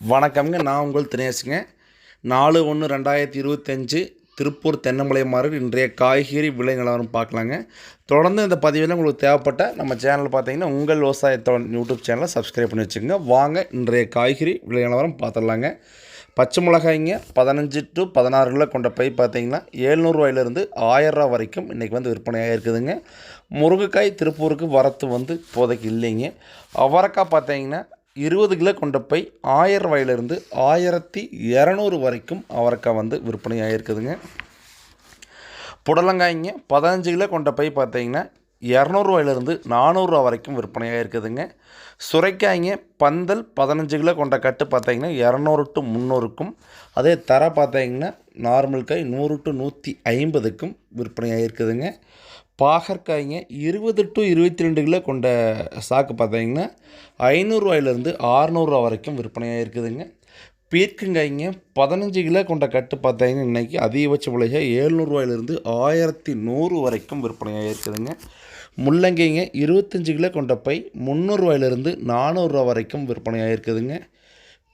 வணக்கம்ங்க. நான் உங்கள் தினேஷுங்க. நாலு ஒன்று ரெண்டாயிரத்தி இருபத்தஞ்சு திருப்பூர் தென்னமலை மாறு இன்றைய காய்கறி விலை நிலவரம் பார்க்கலாங்க. தொடர்ந்து இந்த பதிவில் உங்களுக்கு தேவைப்பட்ட நம்ம சேனல் பார்த்தீங்கன்னா உங்கள் விவசாயத்தோட யூடியூப் சேனலை சப்ஸ்கிரைப் பண்ணி வச்சுக்கோங்க. வாங்க இன்றைய காய்கறி விலை நிலவரம் பார்த்துடலாங்க. பச்சை மிளகாய்ங்க பதினஞ்சு டு பதினாறு கிலோ கொண்ட பை பார்த்தீங்கன்னா ஏழ்நூறுவாயிலிருந்து ஆயிரரூவா வரைக்கும் இன்றைக்கி வந்து விற்பனையாக இருக்குதுங்க. முருங்கைக்காய் திருப்பூருக்கு வரத்து வந்து இப்போதைக்கு இல்லைங்க. அவரைக்காய் பார்த்தீங்கன்னா இருபது கிலோ கொண்ட பை ஆயிரம் ரூபாயிலிருந்து ஆயிரத்தி இரநூறு வரைக்கும் அவரைக்காய் வந்து விற்பனை ஆகிருக்குதுங்க புடலங்காய்ங்க பதினஞ்சு கிலோ கொண்ட பை பார்த்தீங்கன்னா இரநூறுவாயிலிருந்து நானூறுரூவா வரைக்கும் விற்பனையாக இருக்குதுங்க சுரைக்காய்ங்க பந்தல் பதினஞ்சு கிலோ கொண்ட கட்டு பார்த்தீங்கன்னா இரநூறு டு முந்நூறுக்கும் அதே தர பார்த்தீங்கன்னா நார்மல் காய் நூறு டு நூற்றி ஐம்பதுக்கும் விற்பனையாக இருக்குதுங்க பாகற்காய்ங்க இருபது டு இருபத்தி ரெண்டு கிலோ கொண்ட சாக்கு பார்த்தீங்கன்னா ஐநூறுரூவாயிலேருந்து ஆறுநூறுவா வரைக்கும் விற்பனையாக இருக்குதுங்க. பீர்க்கங்காய்ங்க பதினஞ்சு கிலோ கொண்ட கட்டு பார்த்தீங்கன்னா இன்றைக்கி அதிகபட்ச விலையாக ஏழ்நூறுவாயிலிருந்து ஆயிரத்தி நூறு வரைக்கும் விற்பனையாக இருக்குதுங்க. முள்ளங்கிங்க இருபத்தஞ்சு கிலோ கொண்ட பை முந்நூறுரூவாயிலிருந்து நானூறுரூவா வரைக்கும் விற்பனையாக இருக்குதுங்க.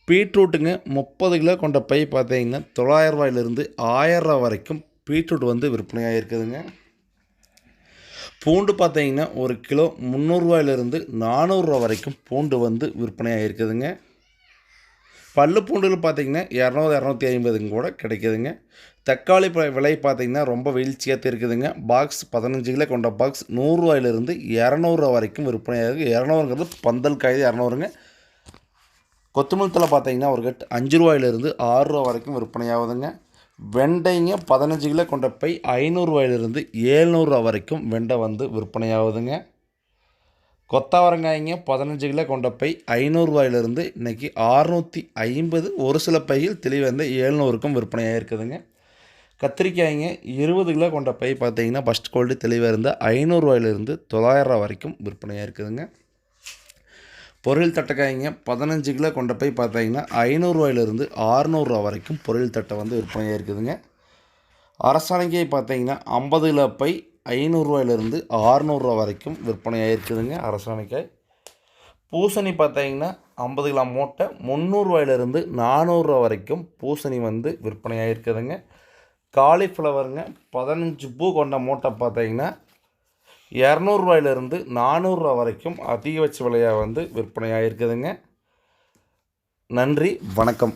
பீட்ரூட்டுங்க முப்பது கிலோ கொண்ட பை பார்த்தீங்கன்னா தொள்ளாயிரம் ரூபாயிலிருந்து ஆயிரரூவா வரைக்கும் பீட்ரூட் வந்து விற்பனையாக இருக்குதுங்க. பூண்டு பார்த்தீங்கன்னா ஒரு கிலோ முந்நூறுரூவாயிலிருந்து நானூறுரூவா வரைக்கும் பூண்டு வந்து விற்பனையாக இருக்குதுங்க. பல்லு பூண்டுகள் பார்த்தீங்கன்னா இரநூறு இரநூத்தி ஐம்பதுங்க கூட கிடைக்குதுங்க. தக்காளி விலை பார்த்தீங்கன்னா ரொம்ப வீழ்ச்சியாக இருக்குதுங்க. பாக்ஸ் பதினஞ்சு கிலோ கொண்ட பாக்ஸ் நூறுரூவாயிலிருந்து இரநூறுவா வரைக்கும் விற்பனையாக இருக்குது இரநூறுங்கிறது பந்தல் காய்து இரநூறுங்க. கொத்தமல்லி தழை பார்த்தீங்கன்னா ஒரு கட்டு அஞ்சு ரூபாயிலிருந்து ஆறுரூவா வரைக்கும் விற்பனையாகுதுங்க. வெண்டைங்க பதினஞ்சு கிலோ கொண்ட பை ஐநூறுரூவாயிலிருந்து ஏழ்நூறுரூவா வரைக்கும் வெண்டை வந்து விற்பனையாகுதுங்க. கொத்தவரங்காய்ங்க பதினஞ்சு கிலோ கொண்ட பை ஐநூறுரூவாயிலிருந்து இன்றைக்கி அறுநூற்றி ஐம்பது ஒரு சில பையில் தெளிவந்த ஏழ்நூறுக்கும் விற்பனையாக இருக்குதுங்க கத்திரிக்காய்ங்க இருபது கிலோ கொண்ட பை பார்த்தீங்கன்னா ஃபஸ்ட் குவாலிட்டி தெளிவாக இருந்தால் ஐநூறுரூவாயிலிருந்து தொள்ளாயிரரூவா வரைக்கும் விற்பனையாக இருக்குதுங்க பொரியல் தட்டைக்காய்ங்க. பதினஞ்சு கிலோ கொண்ட போய் பார்த்தீங்கன்னா ஐநூறுரூவாயிலிருந்து ஆறுநூறுரூவா வரைக்கும் பொரியல் தட்டை வந்து விற்பனையாக இருக்குதுங்க அரசாணைக்காய் பார்த்தீங்கன்னா ஐம்பது கிலோ பை ஐநூறுரூவாயிலிருந்து ஆறுநூறுவா வரைக்கும் விற்பனையாக இருக்குதுங்க அரசாணைக்காய் பூசணி பார்த்தீங்கன்னா ஐம்பது கிலோ மூட்டை முந்நூறுரூவாயிலிருந்து நானூறுரூவா வரைக்கும் பூசணி வந்து விற்பனையாக இருக்குதுங்க காலிஃப்ளவருங்க பதினஞ்சு பூ கொண்ட மூட்டை பார்த்தீங்கன்னா இரநூறுவாயிலிருந்து நானூறுரூவா வரைக்கும் அதிகபட்ச விலையாக வந்து விற்பனையாக இருக்குதுங்க நன்றி வணக்கம்.